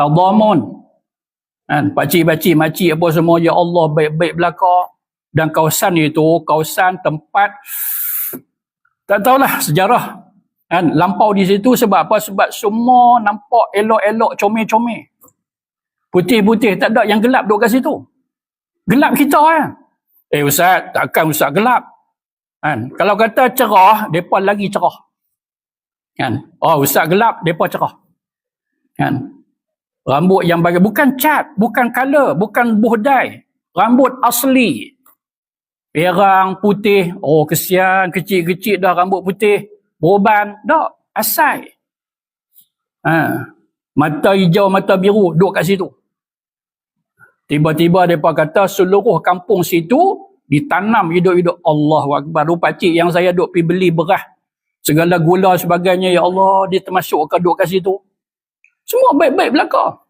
tadamun kan? Pakcik-pakcik makcik apa semua ya Allah baik-baik belaka. Dan kawasan itu kawasan tempat tak tahulah sejarah. Kan? Lampau di situ sebab apa? Sebab semua nampak elok-elok comel-comel. Putih-putih tak ada yang gelap duduk kat situ. Gelap kita kan eh ustaz takkan ustaz gelap? Kan? Kalau kata cerah depa lagi cerah. Kan? Oh ustaz gelap depa cerah. Kan Rambut yang bagi bukan cat, bukan color, bukan buhdai. Rambut asli. Perang putih, oh kesian kecil-kecil dah rambut putih. Beruban, dah asal. Ha. Mata hijau, mata biru duduk kat situ. Tiba-tiba mereka kata seluruh kampung situ ditanam hidup-hidup Allah Akbar. Rupa cik yang saya duduk pergi beli berah. Segala gula sebagainya, ya Allah, dia termasuk ke duduk kat situ. Semua baik-baik belakang.